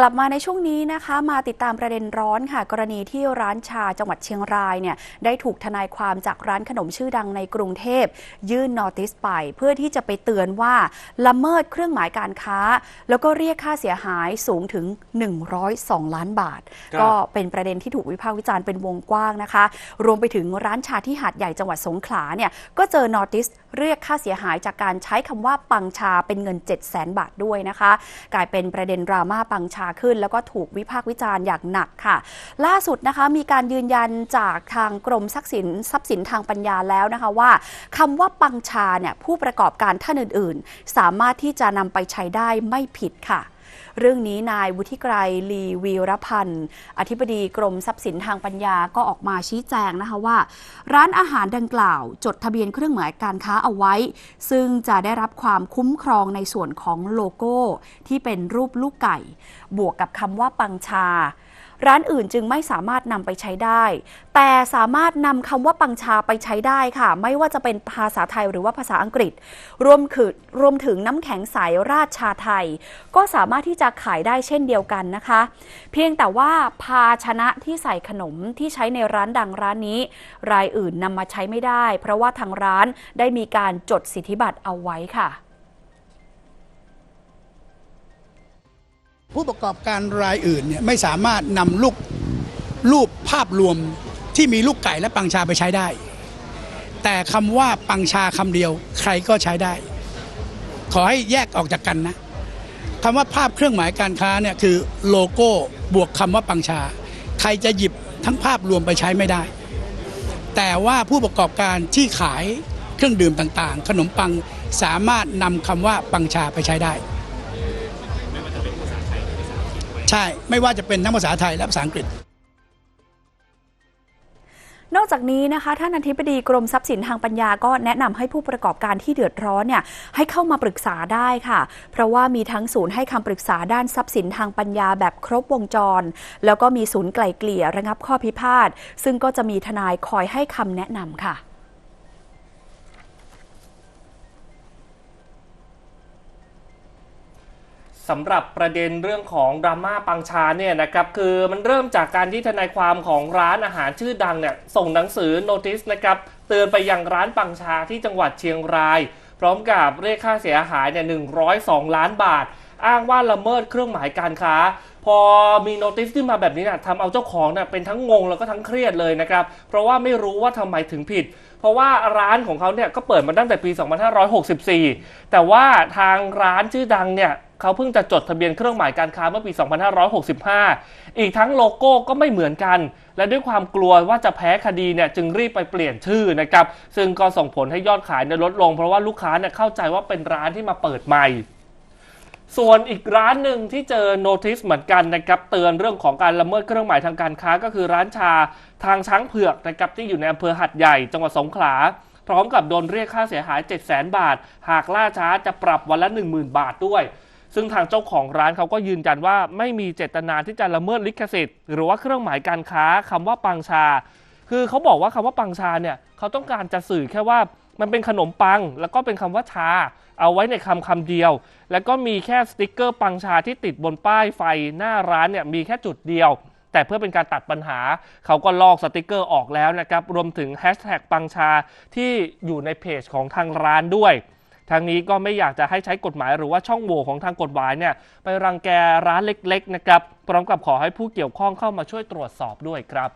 กลับมาในช่วงนี้นะคะมาติดตามประเด็นร้อนค่ะ กรณีที่ร้านชาจังหวัดเชียงรายเนี่ยได้ถูกทนายความจากร้านขนมชื่อดังในกรุงเทพ ยื่นนอติสไป เพื่อที่จะไปเตือนว่าละเมิดเครื่องหมายการค้า แล้วก็เรียกค่าเสียหายสูงถึง 102 ล้านบาทครับก็เป็นประเด็นที่ถูกวิพากษ์วิจารณ์เป็นวงกว้างนะคะ รวมไปถึงร้านชาที่หาดใหญ่จังหวัดสงขลาเนี่ยก็เจอนอติสเรียกค่าเสียหายจากการใช้คำว่าปังชาเป็นเงิน 7 0 0 0 0 0 บาทด้วยนะคะ กลายเป็นประเด็นดราม่าปังชาขึ้น แล้วก็ถูกวิพากษ์วิจารณ์อย่างหนักค่ะ ล่าสุดนะคะมีการยืนยันจากทางกรมทรัพย์สินทรัพย์สินทางปัญญาแล้วนะคะว่าคำว่าปังชาเนี่ยผู้ประกอบการท่านอื่น ๆ สามารถที่จะนำไปใช้ได้ไม่ผิดค่ะ เรื่องนี้นายวุฒิไกรลีวีรพันธ์ อธิบดีกรมทรัพย์สินทางปัญญาก็ออกมาชี้แจงนะคะว่า ร้านอาหารดังกล่าว จดทะเบียนเครื่องหมายการค้าเอาไว้ ซึ่งจะได้รับความคุ้มครองในส่วนของโลโก้ ที่เป็นรูปลูกไก่ บวกกับคำว่าปังชา ร้านอื่นจึงไม่สามารถนำไปใช้ได้ แต่สามารถนำคำว่าปังชาไปใช้ได้ค่ะ ไม่ว่าจะเป็นภาษาไทยหรือว่าภาษาอังกฤษ รวมคือรวมถึงน้ำแข็งใสราดชาไทย ก็สามารถที่จะขายได้เช่นเดียวกันนะคะ เพียงแต่ว่าภาชนะที่ใส่ขนมที่ใช้ในร้านดังร้านนี้ รายอื่นนำมาใช้ไม่ได้ เพราะว่าทางร้านได้มีการจดสิทธิบัตรเอาไว้ค่ะ ผู้ประกอบการรายอื่นเนี่ยไม่สามารถนำลูกรูปภาพรวมที่มีลูกไก่และปังชาไปใช้ได้ แต่คำว่าปังชาคำเดียวใครก็ใช้ได้ ขอให้แยกออกจากกันนะคำว่าภาพเครื่องหมายการค้าเนี่ยคือโลโก้บวกคำว่าปังชา ใครจะหยิบทั้งภาพรวมไปใช้ไม่ได้ แต่ว่าผู้ประกอบการที่ขายเครื่องดื่มต่างๆ ขนมปังสามารถนำคำว่าปังชาไปใช้ได้ ใช่ ไม่ว่าจะเป็นทั้งภาษาไทยและภาษาอังกฤษ นอกจากนี้นะคะท่านอธิบดีกรมทรัพย์สินทางปัญญาก็แนะนำให้ผู้ประกอบการที่เดือดร้อนเนี่ยให้เข้ามาปรึกษาได้ค่ะ เพราะว่ามีทั้งศูนย์ให้คำปรึกษาด้านทรัพย์สินทางปัญญาแบบครบวงจร แล้วก็มีศูนย์ไกล่เกลี่ยระงับข้อพิพาทซึ่งก็จะมีทนายคอยให้คำแนะนำค่ะ สำหรับประเด็นเรื่องของดราม่าปังชาเนี่ยนะครับคือมันเริ่มจากการที่ทนายความของร้านอาหารชื่อดังเนี่ยส่งหนังสือโนติสนะครับเตือนไปยังร้านปังชาที่จังหวัดเชียงราย พร้อมกับเรียกค่าเสียหายเนี่ย102 ล้านบาท อ้างว่าละเมิดเครื่องหมายการค้า พอมีโนติสขึ้นมาแบบนี้นะทำเอาเจ้าของเนี่ยเป็นทั้งงงแล้วก็ทั้งเครียดเลยนะครับเพราะว่าไม่รู้ว่าทำไมถึงผิดเพราะว่าร้านของเขาเนี่ยก็เปิดมาตั้งแต่ปี 2564 แต่ว่าทางร้านชื่อดังเนี่ย เขาเพิ่งจะจดทะเบียนเครื่องหมายการค้าเมื่อปี 2565 อีกทั้งโลโก้ก็ไม่เหมือนกัน และด้วยความกลัวว่าจะแพ้คดีเนี่ยจึงรีบไปเปลี่ยนชื่อนะครับ ซึ่งก็ส่งผลให้ยอดขายเนี่ยลดลง เพราะว่าลูกค้าเนี่ยเข้าใจว่าเป็นร้านที่มาเปิดใหม่ส่วนอีกร้านหนึ่งที่เจอโนติสเหมือนกันนะครับเตือนเรื่องของการละเมิดเครื่องหมายทางการค้าก็คือร้านชาทางช้างเผือกนะครับที่อยู่ในอำเภอหัดใหญ่จังหวัดสงขลา พร้อมกับโดนเรียกค่าเสียหาย 7 0 0 0 0 0 บาท หากล่าช้าจะปรับวันละ 10,000 บาทด้วย ซึ่งทางเจ้าของร้านเขาก็ยืนยันว่าไม่มีเจตนาที่จะละเมิดลิขสิทธิ์หรือว่าเครื่องหมายการค้าคำว่าปังชา คือเขาบอกว่าคำว่าปังชาเนี่ยเขาต้องการจะสื่อแค่ว่ามันเป็นขนมปัง แล้วก็เป็นคำว่าชา เอาไว้ในคำคำเดียว แล้วก็มีแค่สติกเกอร์ปังชาที่ติดบนป้ายไฟหน้าร้านเนี่ยมีแค่จุดเดียว แต่เพื่อเป็นการตัดปัญหา เขาก็ลอกสติกเกอร์ออกแล้วนะครับ รวมถึงแฮชแท็กปังชาที่อยู่ในเพจของทางร้านด้วย ทางนี้ก็ไม่อยากจะให้ใช้กฎหมายหรือว่าช่องโหว่ของทางกฎหมายเนี่ยไปรังแกร้านเล็กๆนะครับพร้อมกับขอให้ผู้เกี่ยวข้องเข้ามาช่วยตรวจสอบด้วยครับ